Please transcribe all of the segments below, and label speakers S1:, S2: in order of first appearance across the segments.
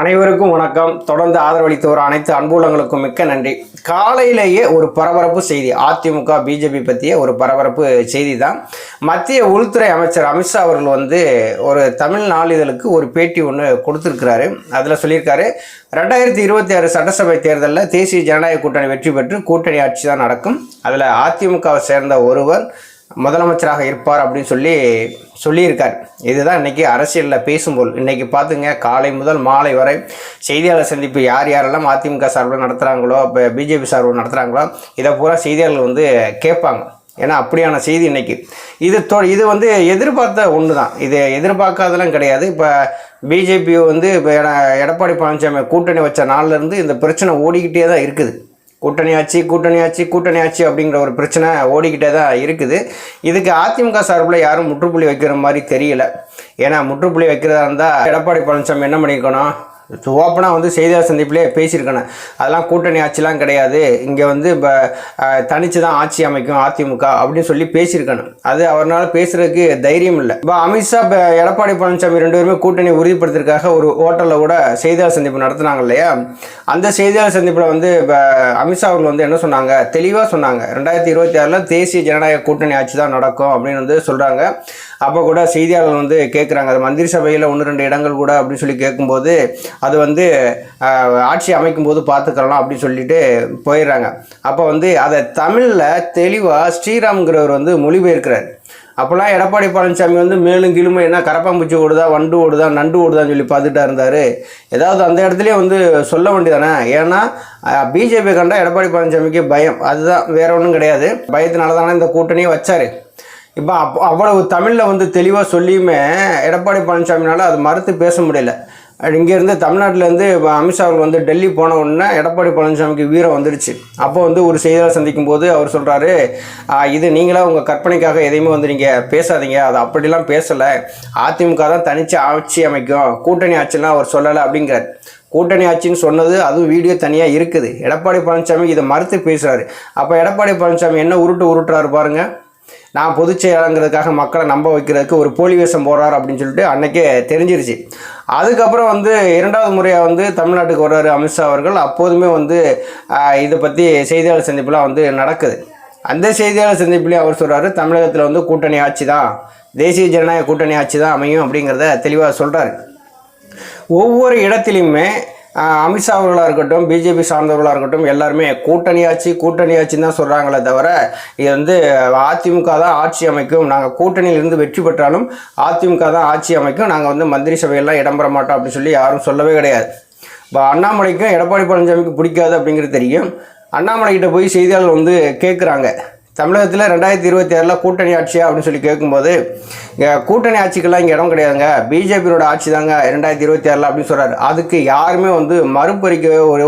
S1: அனைவருக்கும் வணக்கம். தொடர்ந்து ஆதரவளித்து வர அனைத்து அன்புள்ளங்களுக்கும் மிக்க நன்றி. காலையிலேயே ஒரு பரபரப்பு செய்தி. அதிமுக பிஜேபி பற்றிய ஒரு பரபரப்பு செய்தி தான். மத்திய உள்துறை அமைச்சர் அமித்ஷா அவர்கள் வந்து ஒரு தமிழ் நாளிதழுக்கு ஒரு பேட்டி ஒன்று கொடுத்துருக்கிறாரு. அதில் சொல்லியிருக்காரு ரெண்டாயிரத்தி இருபத்தி ஆறு சட்டசபை தேர்தலில் தேசிய ஜனநாயக கூட்டணி வெற்றி பெற்று கூட்டணி ஆட்சி தான் நடக்கும். அதில் அதிமுகவை சேர்ந்த ஒருவர் முதலமைச்சராக இருப்பார் அப்படின்னு சொல்லி சொல்லியிருக்கார். இதுதான் இன்றைக்கி அரசியலில் பேசும்போல். இன்றைக்கி பார்த்துங்க காலை முதல் மாலை வரை செய்தியாளர் சந்திப்பு யார் யாரெல்லாம் அதிமுக சார்பில் நடத்துகிறாங்களோ இப்போ பிஜேபி சார்பில் நடத்துகிறாங்களோ இதை பூரா செய்தியாளர்கள் வந்து கேட்பாங்க. ஏன்னா அப்படியான செய்தி இன்றைக்கி இது தொ இது வந்து எதிர்பார்த்த ஒன்று தான் இது எதிர்பார்க்காதெல்லாம் கிடையாது. இப்போ பிஜேபி வந்து இப்போ எடப்பாடி பழனிசாமி கூட்டணி வச்ச நாள்லேருந்து இந்த பிரச்சனை ஓடிக்கிட்டே தான் இருக்குது. கூட்டணி ஆட்சி கூட்டணி ஆட்சி கூட்டணி ஆட்சி அப்படிங்கிற ஒரு பிரச்சனை ஓடிக்கிட்டே தான் இருக்குது. இதுக்கு அதிமுக சார்பில் யாரும் முற்றுப்புள்ளி வைக்கிற மாதிரி தெரியல. ஏன்னா முற்றுப்புள்ளி வைக்கிறதா இருந்தால் எடப்பாடி பழனிசாமி என்ன ஸோ ஓப்பனாக வந்து செய்தியாளர் சந்திப்பிலே பேசியிருக்கணும். அதெல்லாம் கூட்டணி ஆட்சிலாம் கிடையாது. இங்கே வந்து இப்போ தனித்து தான் ஆட்சி அமைக்கும் அதிமுக அப்படின்னு சொல்லி பேசியிருக்கணும். அது அவரால் பேசுகிறதுக்கு தைரியம் இல்லை. இப்போ அமித்ஷா இப்போ எடப்பாடி பழனிசாமி ரெண்டு பேருமே கூட்டணி உறுதிப்படுத்துறதுக்காக ஒரு ஹோட்டலில் கூட செய்தியாளர் சந்திப்பு நடத்துனாங்க இல்லையா? அந்த செய்தியாளர் சந்திப்பில் வந்து இப்போ அமித்ஷா அவர்கள் வந்து என்ன சொன்னாங்க? தெளிவாக சொன்னாங்க. ரெண்டாயிரத்தி இருபத்தி ஆறில் தேசிய ஜனநாயக கூட்டணி ஆட்சி தான் நடக்கும் அப்படின்னு வந்து சொல்கிறாங்க அப்போ கூட செய்தியாளர் வந்து கேட்குறாங்க அது மந்திரி சபையில் ஒன்று ரெண்டு இடங்கள் கூட அப்படின்னு சொல்லி கேட்கும்போது அது வந்து ஆட்சி அமைக்கும் போது பார்த்துக்கலாம் அப்படின்னு சொல்லிட்டு போயிடுறாங்க. அப்போ வந்து அதை தமிழில் தெளிவாக ஸ்ரீராம்ங்கிறவர் வந்து மொழிபெயர்க்கிறார். அப்போல்லாம் எடப்பாடி பழனிசாமி வந்து மேலும் கீழுமே என்ன கரப்பாம்பூச்சி ஓடுதா வண்டு ஓடுதா நண்டு ஓடுதான்னு சொல்லி பார்த்துட்டா இருந்தார். ஏதாவது அந்த இடத்துலையே வந்து சொல்ல வேண்டியதானே? ஏன்னா பிஜேபி கண்டா எடப்பாடி பழனிசாமிக்கு பயம். அதுதான் வேற ஒன்றும் கிடையாது. பயத்தினால தானே இந்த கூட்டணியை வச்சார். இப்போ அப் அவ்வளவு தமிழில் வந்து தெளிவாக சொல்லியுமே எடப்பாடி பழனிசாமினால அது மறுத்து பேச முடியல. இங்கேருந்து தமிழ்நாட்டிலேருந்து அமித்ஷா அவர்கள் வந்து டெல்லி போன உடனே எடப்பாடி பழனிசாமிக்கு வீரம் வந்துடுச்சு. அப்போ வந்து ஒரு செய்தியாளர் சந்திக்கும் போது அவர் சொல்கிறாரு இது நீங்களாக உங்கள் கற்பனைக்காக எதையுமே வந்து நீங்கள் பேசாதீங்க. அது அப்படிலாம் பேசலை. அதிமுக தான் தனித்து ஆட்சி அமைக்கும். கூட்டணி ஆட்சிலாம் அவர் சொல்லலை அப்படிங்கிறார். கூட்டணி ஆட்சின்னு சொன்னது அதுவும் வீடியோ தனியாக இருக்குது. எடப்பாடி பழனிசாமி இதை மறுத்து பேசுகிறாரு அப்போ எடப்பாடி பழனிசாமி என்ன உருட்டு உருட்டுறாரு பாருங்கள் நான் பொதுச் செயலாளங்கிறதுக்காக மக்களை நம்ப வைக்கிறதுக்கு ஒரு போலி வேஷம் போடுறார் அப்படின்னு சொல்லிட்டு அன்றைக்கே தெரிஞ்சிருச்சு. அதுக்கப்புறம் வந்து இரண்டாவது முறையாக வந்து தமிழ்நாட்டுக்கு வர்றாரு அமித்ஷா அவர்கள். அப்போதுமே வந்து இதை பற்றி செய்தியாளர் சந்திப்புலாம் வந்து நடக்குது. அந்த செய்தியாளர் சந்திப்புலேயே அவர் சொல்கிறாரு தமிழகத்தில் வந்து கூட்டணி ஆட்சி தான் தேசிய ஜனநாயக கூட்டணி ஆட்சி தான் அமையும் அப்படிங்கிறத தெளிவாக சொல்கிறாரு ஒவ்வொரு இடத்துலையுமே அமித்ஷா அவர்களாக இருக்கட்டும் பிஜேபி சார்ந்தவர்களாக இருக்கட்டும் எல்லாருமே கூட்டணி ஆட்சி கூட்டணி ஆட்சின்னு தான் சொல்கிறாங்களே தவிர இது வந்து அதிமுக தான் ஆட்சி அமைக்கும். நாங்கள் கூட்டணியிலிருந்து வெற்றி பெற்றாலும் அதிமுக தான் ஆட்சி அமைக்கும். நாங்கள் வந்து மந்திரி சபையெல்லாம் இடம்பெற மாட்டோம் அப்படின்னு சொல்லி யாரும் சொல்லவே கிடையாது. இப்போ அண்ணாமலைக்கும் எடப்பாடி பழனிசாமிக்கு பிடிக்காது அப்படிங்கிறது தெரியும். அண்ணாமலை கிட்ட போய் செய்தியாளர் வந்து கேட்குறாங்க தமிழகத்தில் ரெண்டாயிரத்தி இருபத்தி ஆறில் கூட்டணி ஆட்சியா அப்படின்னு சொல்லி கேட்கும்போது கூட்டணி ஆட்சிக்கெல்லாம் இங்கே இடம் கிடையாதுங்க. பிஜேபியோட ஆட்சி தாங்க ரெண்டாயிரத்தி இருபத்தி ஆறில் அப்படின்னு சொல்கிறாரு அதுக்கு யாருமே வந்து மறுபறிக்கவோ ஒரு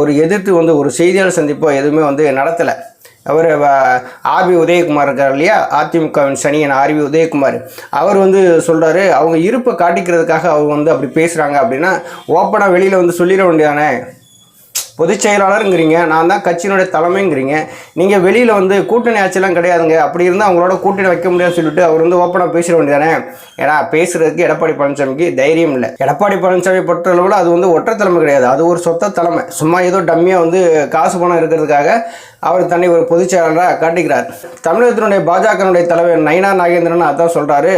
S1: ஒரு எதிர்த்து வந்து ஒரு செய்தியாளர் சந்திப்போ எதுவுமே வந்து நடத்தலை. அவர் ஆர்பி உதயகுமார் இருக்கார் இல்லையா? அதிமுகவின் சனியன் ஆர்பி உதயகுமார். அவர் வந்து சொல்கிறாரு அவங்க இருப்பை காட்டிக்கிறதுக்காக அவங்க வந்து அப்படி பேசுகிறாங்க அப்படின்னா ஓப்பனாக வெளியில் வந்து சொல்லிட வேண்டியதானே? பொதுச் செயலாளருங்கிறீங்க நான் தான் கட்சியினுடைய தலைமைங்கிறீங்க. நீங்கள் வெளியில் வந்து கூட்டணி ஆட்சியெல்லாம் கிடையாதுங்க. அப்படி இருந்தால் அவங்களோட கூட்டணி வைக்க முடியாதுன்னு சொல்லிட்டு அவர் வந்து ஓப்பனாக பேசிட வேண்டியதானே? ஏன்னா பேசுறதுக்கு எடப்பாடி பழனிசாமிக்கு தைரியம் இல்லை. எடப்பாடி பழனிசாமி பொறுத்தளவில் அது வந்து ஒற்றத்தலைமை கிடையாது. அது ஒரு சொத்த தலைமை. சும்மா ஏதோ டம்மியாக வந்து காசு பணம் இருக்கிறதுக்காக அவர் தன்னை ஒரு பொதுச் செயலாளராக காட்டிக்கிறார். தமிழகத்தினுடைய பாஜகனுடைய தலைவர் நயினா நாகேந்திரன் அதான் சொல்கிறாரு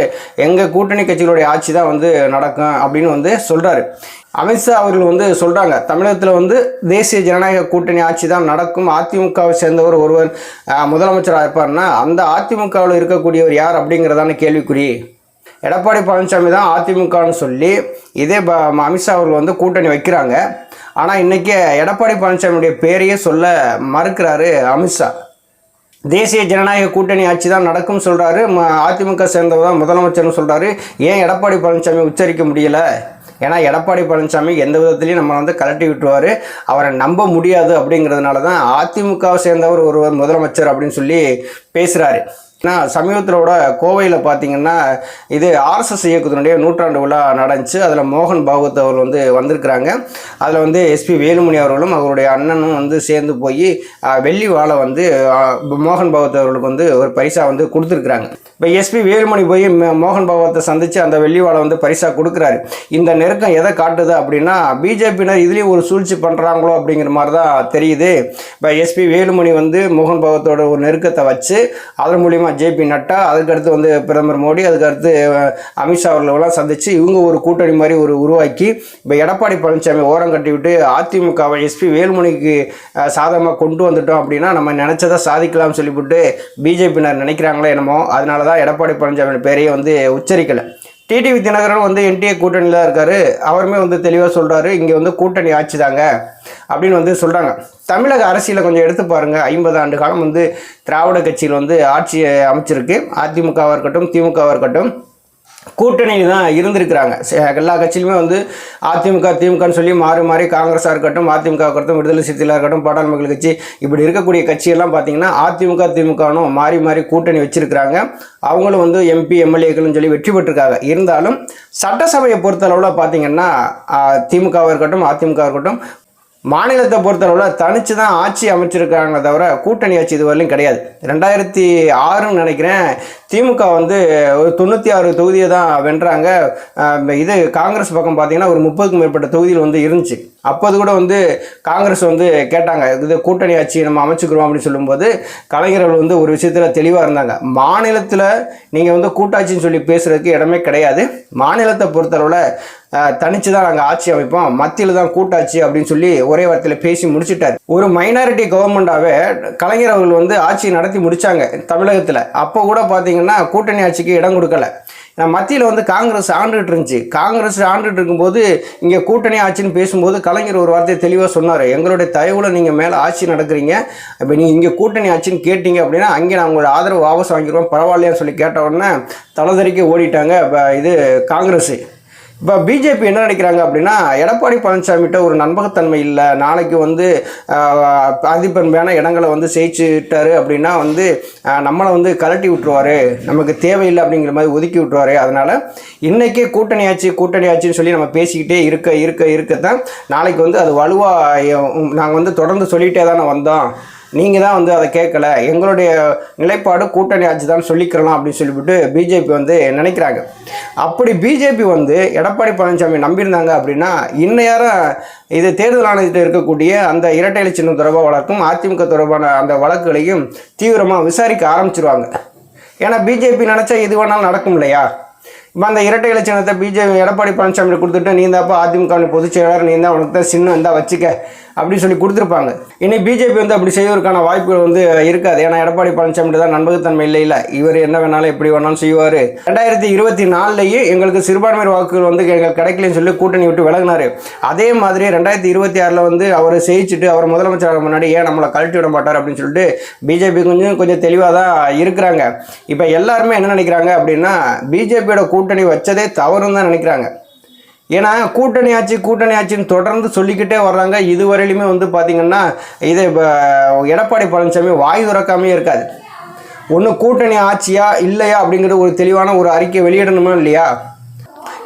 S1: எங்கள் கூட்டணி கட்சிகளுடைய ஆட்சி தான் வந்து நடக்கும் அப்படின்னு வந்து சொல்கிறாரு அமித்ஷா அவர்கள் வந்து சொல்கிறாங்க தமிழகத்தில் வந்து தேசிய ஜனநாயக கூட்டணி ஆட்சி தான் நடக்கும். அதிமுகவை சேர்ந்தவர் ஒருவர் முதலமைச்சராக இருப்பார்னா அந்த அதிமுகவில் இருக்கக்கூடியவர் யார் அப்படிங்கிறதான கேள்விக்குறி. எடப்பாடி பழனிசாமி தான் அதிமுகன்னு சொல்லி இதே ப அமித்ஷா அவர்கள் வந்து கூட்டணி வைக்கிறாங்க. ஆனால் இன்றைக்கி எடப்பாடி பழனிசாமியுடைய பேரையே சொல்ல மறுக்கிறாரு அமித்ஷா தேசிய ஜனநாயக கூட்டணி ஆட்சி தான் நடக்கும் சொல்கிறாரு அதிமுக சேர்ந்தவர் தான் முதலமைச்சர்னு சொல்கிறாரு ஏன் எடப்பாடி பழனிசாமி உச்சரிக்க முடியல? ஏன்னா எடப்பாடி பழனிசாமி எந்த விதத்துலையும் நம்ம வந்து கலட்டி விட்டுருவார். அவரை நம்ப முடியாது அப்படிங்கிறதுனால தான் அதிமுகவை சேர்ந்தவர் ஒருவர் முதலமைச்சர் அப்படின்னு சொல்லி பேசுகிறாரு ஏன்னா சமீபத்தில் கூட கோவையில் பார்த்தீங்கன்னா இது ஆர்எஸ்எஸ் இயக்கத்தினுடைய நூற்றாண்டு விழா நடந்துச்சு. அதில் மோகன் பாகவத் அவர்கள் வந்து வந்திருக்கிறாங்க. அதில் வந்து எஸ்பி வேலுமணி அவர்களும் அவருடைய அண்ணனும் வந்து சேர்ந்து போய் வெள்ளி வாழை வந்து மோகன் பாகவத் அவர்களுக்கு வந்து ஒரு பரிசா வந்து கொடுத்துருக்குறாங்க. இப்போ எஸ்பி வேலுமணி போய் மோகன் பாகவத்தை சந்தித்து அந்த வெள்ளி வாழை வந்து பரிசாக கொடுக்குறாரு. இந்த நெருக்கம் எதை காட்டுது அப்படின்னா பிஜேபியினர் இதுலேயும் ஒரு சூழ்ச்சி பண்ணுறாங்களோ அப்படிங்கிற மாதிரி தான் தெரியுது. இப்போ எஸ்பி வேலுமணி வந்து மோகன் பாகவத்தோட ஒரு நெருக்கத்தை வச்சு அதன் மூலிமா ஜேபி நட்டா அதுக்கடுத்து வந்து பிரதமர் மோடி அதுக்கடுத்து அமித்ஷா அவர்களெல்லாம் சந்தித்து இவங்க ஒரு கூட்டணி மாதிரி ஒரு உருவாக்கி இப்போ எடப்பாடி பழனிசாமி ஓரம் கட்டிவிட்டு அதிமுகவை எஸ்பி வேலுமணிக்கு சாதகமாக கொண்டு வந்துட்டோம் அப்படின்னா நம்ம நினச்சதை சாதிக்கலாம்னு சொல்லிவிட்டு பிஜேபியினர் நினைக்கிறாங்களே என்னமோ அதனால தான் எடப்பாடி பழனிசாமி பேரையே வந்து உச்சரிக்கலை. டிடிவி தினகரன் வந்து என்டிஏ கூட்டணியில் தான் இருக்காரு. அவருமே வந்து தெளிவாக சொல்கிறாரு இங்கே வந்து கூட்டணி ஆட்சி தாங்க அப்படின்னு வந்து சொல்கிறாங்க தமிழக அரசியலை கொஞ்சம் எடுத்து பாருங்கள் ஐம்பது ஆண்டு காலம் வந்து திராவிட கட்சியில் வந்து ஆட்சி அமைச்சிருக்கு. அதிமுகவாக இருக்கட்டும் திமுகவாக இருக்கட்டும் கூட்டணி தான் இருந்திருக்கிறாங்க. எல்லா கட்சியிலுமே வந்து அதிமுக திமுகன்னு சொல்லி மாறி மாறி காங்கிரஸாக இருக்கட்டும் அதிமுக இருக்கட்டும் விடுதலை சிறுத்தைகளாக இருக்கட்டும் பாட்டாளி மக்கள் கட்சி இப்படி இருக்கக்கூடிய கட்சியெல்லாம் பார்த்தீங்கன்னா அதிமுக திமுகனும் மாறி மாறி கூட்டணி வச்சிருக்கிறாங்க. அவங்களும் வந்து எம்பி எம்எல்ஏக்கள்னு சொல்லி வெற்றி பெற்றிருக்காங்க. இருந்தாலும் சட்டசபையை பொறுத்தளவில் பார்த்தீங்கன்னா திமுகவாக இருக்கட்டும் அதிமுக இருக்கட்டும் மாநிலத்தை பொறுத்தளவில் தனிச்சு தான் ஆட்சி அமைச்சிருக்காங்க தவிர கூட்டணி ஆட்சி இதுவரையிலும் கிடையாது. ரெண்டாயிரத்தி ஆறுன்னு நினைக்கிறேன். திமுக வந்து ஒரு தொண்ணூற்றி ஆறு தொகுதியை தான் வென்றாங்க இது காங்கிரஸ் பக்கம் பார்த்தீங்கன்னா ஒரு முப்பதுக்கும் மேற்பட்ட தொகுதியில் வந்து இருந்துச்சு. அப்போது கூட வந்து காங்கிரஸ் வந்து கேட்டாங்க இது கூட்டணி ஆட்சி நம்ம அமைச்சுக்கிறோம் அப்படின்னு சொல்லும்போது கலைஞர்கள் வந்து ஒரு விஷயத்தில் தெளிவாக இருந்தாங்க. மாநிலத்தில் நீங்கள் வந்து கூட்டாட்சின்னு சொல்லி பேசுகிறதுக்கு இடமே கிடையாது. மாநிலத்தை பொறுத்தளவில் தனிச்சு தான் நாங்கள் ஆட்சி அமைப்போம். மத்தியில் தான் கூட்டாட்சி அப்படின்னு சொல்லி ஒரே வார்த்தையில் பேசி முடிச்சிட்டார். ஒரு மைனாரிட்டி கவர்மெண்ட்டாகவே கலைஞர் அவர்கள் வந்து ஆட்சி நடத்தி முடித்தாங்க தமிழகத்தில். அப்போ கூட பார்த்தீங்கன்னா கூட்டணி ஆட்சிக்கு இடம் கொடுக்கல. மத்தியில் வந்து காங்கிரஸ் ஆண்டுகிட்டு இருந்துச்சு. காங்கிரஸ் ஆண்டுகிட்டு இருக்கும்போது இங்கே கூட்டணி ஆட்சின்னு பேசும்போது கலைஞர் ஒரு வார்த்தையை தெளிவாக சொன்னார். எங்களுடைய தயவில் நீங்கள் மேலே ஆட்சி நடக்கிறீங்க. இப்போ நீங்கள் இங்கே கூட்டணி ஆட்சின்னு கேட்டீங்க அப்படின்னா அங்கே நான் உங்களோட ஆதரவு வாபஸ் வாங்கிடுவோம் பரவாயில்லையான்னு சொல்லி கேட்ட உடனே தலைதறிக்க ஓடிட்டாங்க. இப்போ இது காங்கிரஸ். இப்போ பிஜேபி என்ன நினைக்கிறாங்க அப்படின்னா எடப்பாடி பழனிசாமிகிட்ட ஒரு நம்பகத்தன்மை இல்லை. நாளைக்கு வந்து அதிபன்மையான அதிபெருமையான இடங்களை வந்து ஜெயிச்சுட்டாரு அப்படின்னா வந்து நம்மளை வந்து கலட்டி விட்டுருவார். நமக்கு தேவையில்லை அப்படிங்கிற மாதிரி ஒதுக்கி விட்டுருவார். அதனால் இன்றைக்கே கூட்டணி ஆச்சு கூட்டணி ஆச்சுன்னு சொல்லி நம்ம பேசிக்கிட்டே இருக்க இருக்க இருக்க தான் நாளைக்கு வந்து அது வலுவாக நாங்கள் வந்து தொடர்ந்து சொல்லிகிட்டே தானே வந்தோம். நீங்கள் தான் வந்து அதை கேட்கல. எங்களுடைய நிலைப்பாடு கூட்டணி ஆட்சி தான் சொல்லிக்கிறலாம் அப்படின்னு சொல்லிவிட்டு பிஜேபி வந்து நினைக்கிறாங்க. அப்படி பிஜேபி வந்து எடப்பாடி பழனிசாமி நம்பியிருந்தாங்க அப்படின்னா இன்னையாரம் இது தேர்தல் ஆணையத்தில் இருக்கக்கூடிய அந்த இரட்டை இலை சின்னம் தொடர்பாக வழக்கும் அதிமுக தொடர்பான அந்த வழக்குகளையும் தீவிரமாக விசாரிக்க ஆரம்பிச்சிருவாங்க. ஏன்னா பிஜேபி நினச்சா எது வேணாலும் நடக்கும் இல்லையா? இப்போ அந்த இரட்டை இலை சின்னத்தை பிஜேபி எடப்பாடி பழனிசாமி கொடுத்துட்டு நீ தாப்பா அதிமுக பொதுச் செயலாளர் நீ தான் உனக்கு தான் சின்னம் இருந்தால் வச்சுக்க. அப்படின்னு சொல்லி கொடுத்துருப்பாங்க. இனி பிஜேபி வந்து அப்படி செய்வதற்கான வாய்ப்புகள் வந்து இருக்காது. ஏன்னா எடப்பாடி பழனிசாமி தான் நம்பகத்தன்மை இல்லை இல்லை. இவர் என்ன வேணாலும் எப்படி வேணாலும் செய்வார். ரெண்டாயிரத்தி இருபத்தி நாலுலேயே எங்களுக்கு சிறுபான்மையர் வாக்குகள் வந்து எங்களுக்கு கிடைக்கலன்னு சொல்லி கூட்டணி விட்டு விலகினார். அதே மாதிரி ரெண்டாயிரத்தி இருபத்தி ஆறில் வந்து அவர் ஜெயிச்சுட்டு அவர் முதலமைச்சர் முன்னாடி ஏன் நம்மளை கழட்டி விட மாட்டார் அப்படின்னு சொல்லிட்டு பிஜேபி கொஞ்சம் கொஞ்சம் தெளிவாக தான் இருக்கிறாங்க. இப்போ எல்லாருமே என்ன நினைக்கிறாங்க அப்படின்னா பிஜேபியோட கூட்டணி வச்சதே தவறுன்னு தான் நினைக்கிறாங்க. ஏன்னா கூட்டணி ஆட்சி கூட்டணி ஆட்சின்னு தொடர்ந்து சொல்லிக்கிட்டே வர்றாங்க. இதுவரையிலுமே வந்து பார்த்திங்கன்னா இது இப்போ எடப்பாடி பழனிசாமி வாய் துறக்காமே இருக்காது. ஒன்று கூட்டணி ஆட்சியா இல்லையா அப்படிங்கிற ஒரு தெளிவான ஒரு அறிக்கை வெளியிடணுமா இல்லையா?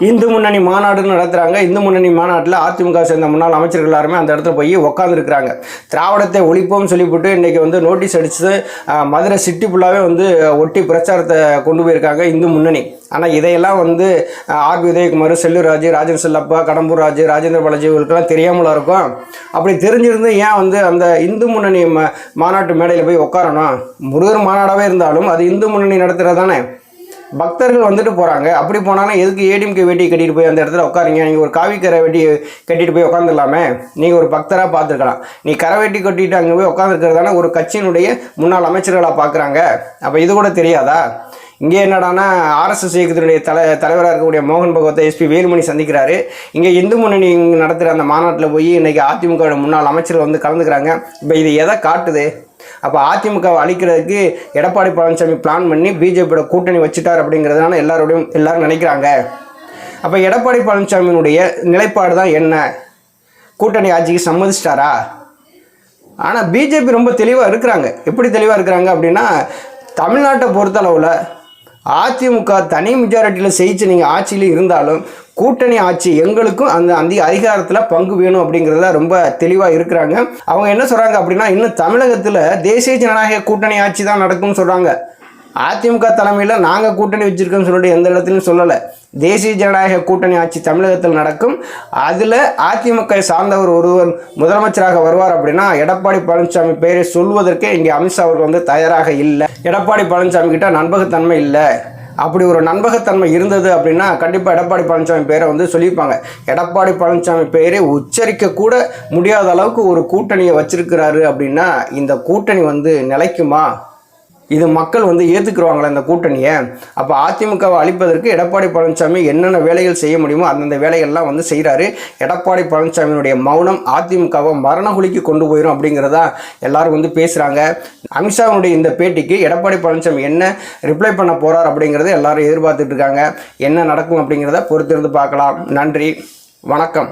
S1: இந்து முன்னணி மாநாடுன்னு நடத்துகிறாங்க இந்து முன்னணி மாநாட்டில் அதிமுக சேர்ந்த முன்னாள் அமைச்சர்கள் எல்லாருமே அந்த இடத்துல போய் உட்காந்துருக்குறாங்க திராவிடத்தை ஒழிப்போம்னு சொல்லிவிட்டு இன்றைக்கி வந்து நோட்டீஸ் அடித்து மதுரை சிட்டி ஃபுல்லாகவே வந்து ஒட்டி பிரச்சாரத்தை கொண்டு போயிருக்காங்க இந்து முன்னணி. ஆனால் இதையெல்லாம் வந்து ஆர். உதயகுமார் செல்லூர் ராஜு ராஜன் செல்லப்பா கடம்பூர் ராஜு ராஜேந்திர பாலாஜி இவங்களுக்கெல்லாம் தெரியாமலா இருக்கும். அப்படி தெரிஞ்சிருந்து ஏன் வந்து அந்த இந்து முன்னணி ம மாநாட்டு மேடையில் போய் உட்காரணும் முருகர் மாநாடாகவே இருந்தாலும் அது இந்து முன்னணி நடத்துகிறது தானே பக்தர்கள் வந்துட்டு போகிறாங்க அப்படி போனாலும் எதுக்கு ஏடிஎம்கே வேட்டியை கட்டிட்டு போய் அந்த இடத்துல உட்காருங்க? நீங்கள் ஒரு காவிக்கரை வேட்டி கட்டிட்டு போய் உட்காந்துடலாமே நீங்கள் ஒரு பக்தராக பார்த்துருக்கலாம். நீ கரை வேட்டி கட்டிட்டு அங்கே போய் உட்காந்துருக்கிறதான ஒரு கட்சியினுடைய முன்னாள் அமைச்சர்களாக பார்க்குறாங்க. அப்போ இது கூட தெரியாதா? இங்கே என்னடானா ஆர்எஸ்எஸ் இயக்கத்தினுடைய தலை தலைவராக இருக்கக்கூடிய மோகன் பகவத்தை எஸ்பி வேலுமணி சந்திக்கிறாரு. இங்கே இந்து முன்னணி நடத்துகிற அந்த மாநாட்டில் போய் இன்றைக்கி அதிமுக முன்னாள் அமைச்சர் வந்து கலந்துக்கிறாங்க. இப்போ இது எதை காட்டுது? அப்போ அதிமுகவை அழிக்கிறதுக்கு எடப்பாடி பழனிசாமி பிளான் பண்ணி பிஜேபியோட கூட்டணி வச்சுட்டார் அப்படிங்கிறதுனால எல்லாரோடையும் எல்லாரும் நினைக்கிறாங்க. அப்போ எடப்பாடி பழனிசாமியினுடைய நிலைப்பாடு தான் என்ன? கூட்டணி ஆட்சிக்கு சம்மதிச்சிட்டாரா? ஆனால் பிஜேபி ரொம்ப தெளிவாக இருக்கிறாங்க. எப்படி தெளிவாக இருக்கிறாங்க அப்படின்னா தமிழ்நாட்டை பொறுத்தளவில் அதிமுக தனி மெஜாரிட்டியில் ஜெயிச்சு நீங்கள் ஆட்சியில் இருந்தாலும் கூட்டணி ஆட்சி எங்களுக்கும் அந்த அந்த அதிகாரத்தில் பங்கு வேணும் அப்படிங்கிறத ரொம்ப தெளிவாக இருக்கிறாங்க. அவங்க என்ன சொல்கிறாங்க அப்படின்னா இன்னும் தமிழகத்தில் தேசிய ஜனநாயக கூட்டணி ஆட்சி தான் நடக்கும்னு சொல்கிறாங்க அதிமுக தலைமையில் நாங்கள் கூட்டணி வச்சிருக்கோம்னு சொல்லிட்டு எந்த இடத்துலையும் சொல்லலை. தேசிய ஜனநாயக கூட்டணி ஆட்சி தமிழகத்தில் நடக்கும். அதில் அதிமுக சார்ந்தவர் ஒருவர் முதலமைச்சராக வருவார் அப்படின்னா எடப்பாடி பழனிசாமி பெயரை சொல்வதற்கே இங்கே அமித்ஷா அவர்கள் வந்து தயாராக இல்லை. எடப்பாடி பழனிசாமி கிட்ட நண்பகத்தன்மை இல்லை. அப்படி ஒரு நண்பகத்தன்மை இருந்தது அப்படின்னா கண்டிப்பாக எடப்பாடி பழனிசாமி பேரை வந்து சொல்லியிருப்பாங்க. எடப்பாடி பழனிசாமி பெயரை உச்சரிக்க கூட முடியாத அளவுக்கு ஒரு கூட்டணியை வச்சிருக்கிறாரு அப்படின்னா இந்த கூட்டணி வந்து நிலைக்குமா? இது மக்கள் வந்து ஏற்றுக்குருவாங்களா இந்த கூட்டணியை. அப்போ அதிமுகவை அழிப்பதற்கு எடப்பாடி பழனிசாமி என்னென்ன வேலைகள் செய்ய முடியுமோ அந்தந்த வேலைகள்லாம் வந்து செய்கிறாரு எடப்பாடி பழனிசாமியினுடைய மௌனம் அதிமுகவை மரணகுலிக்கு கொண்டு போயிடும் அப்படிங்கிறதா எல்லாரும் வந்து பேசுகிறாங்க அமித்ஷாவுடைய இந்த பேட்டிக்கு எடப்பாடி பழனிசாமி என்ன ரிப்ளை பண்ண போகிறார் அப்படிங்கிறத எல்லாரும் எதிர்பார்த்துட்டு இருக்காங்க. என்ன நடக்கும் அப்படிங்கிறத பொறுத்திருந்து பார்க்கலாம். நன்றி. வணக்கம்.